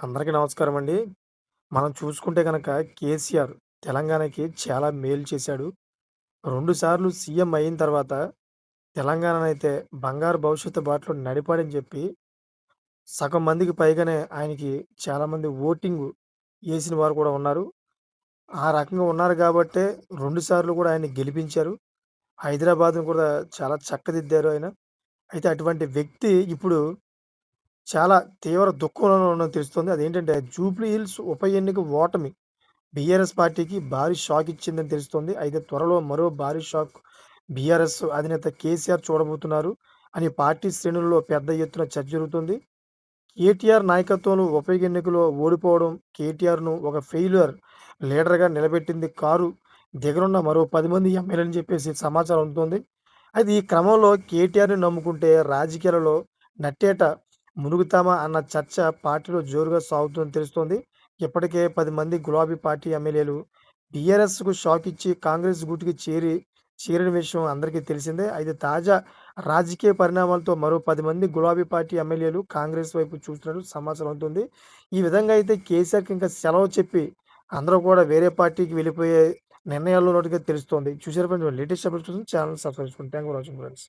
అందరికీ నమస్కారం అండి. మనం చూసుకుంటే కనుక కేసీఆర్ తెలంగాణకి చాలా మేలు చేశాడు. 2 సార్లు సీఎం అయిన తర్వాత తెలంగాణనైతే బంగారు భవిష్యత్తు బాటలో నడిపాడని చెప్పి సగం మందికి పైగానే ఆయనకి చాలామంది ఓటింగ్ వేసిన వారు కూడా ఉన్నారు. ఆ రకంగా ఉన్నారు గాబట్టే 2 సార్లు కూడా ఆయన్ని గెలిపించారు. హైదరాబాద్‌ని కూడా చాలా చక్కదిద్దారు ఆయన. అయితే అటువంటి వ్యక్తి ఇప్పుడు చాలా తీవ్ర దుఃఖంలో ఉన్నది తెలుస్తుంది. అదేంటంటే జూబ్లీ హిల్స్ ఉప ఎన్నిక ఓటమి బీఆర్ఎస్ పార్టీకి భారీ షాక్ ఇచ్చిందని తెలుస్తోంది. అయితే త్వరలో మరో భారీ షాక్ బీఆర్ఎస్ అధినేత కేసీఆర్ చూడబోతున్నారు అని పార్టీ శ్రేణుల్లో పెద్ద ఎత్తున చర్చ జరుగుతుంది. కేటీఆర్ నాయకత్వంలో ఉప ఎన్నికలో ఓడిపోవడం కేటీఆర్‌ను ఒక ఫెయిల్యూర్ లీడర్‌గా నిలబెట్టింది కారు దగ్గరున్న మరో పది మంది ఎమ్మెల్యేలని చెప్పేసి సమాచారం ఉంటుంది అయితే ఈ క్రమంలో కేటీఆర్‌ని నమ్ముకుంటే రాజకీయాలలో నట్టేట మునుగుతామా అన్న చర్చ పార్టీలో జోరుగా సాగుతుందని తెలుస్తోంది. ఇప్పటికే పది మంది గులాబీ పార్టీ ఎమ్మెల్యేలు బీఆర్ఎస్‌కు షాక్ ఇచ్చి కాంగ్రెస్ గుట్టుకి చేరి చేరిన విషయం అందరికీ తెలిసిందే. అయితే తాజా రాజకీయ పరిణామాలతో మరో పది మంది గులాబీ పార్టీ ఎమ్మెల్యేలు కాంగ్రెస్ వైపు చూస్తున్నట్లు సమాచారం ఉంటుంది ఈ విధంగా అయితే కేసీఆర్‌కి ఇంకా సెలవు చెప్పి అందరూ కూడా వేరే పార్టీకి వెళ్ళిపోయే నిర్ణయాల్లో ఉన్నట్టుగా తెలుస్తోంది. చూసారు ఫ్రెండ్స్ లేటెస్ట్ అప్డేట్స్ కోసం ఛానల్ సబ్స్క్రైబ్ చేసుకోండి. Thank for watching friends.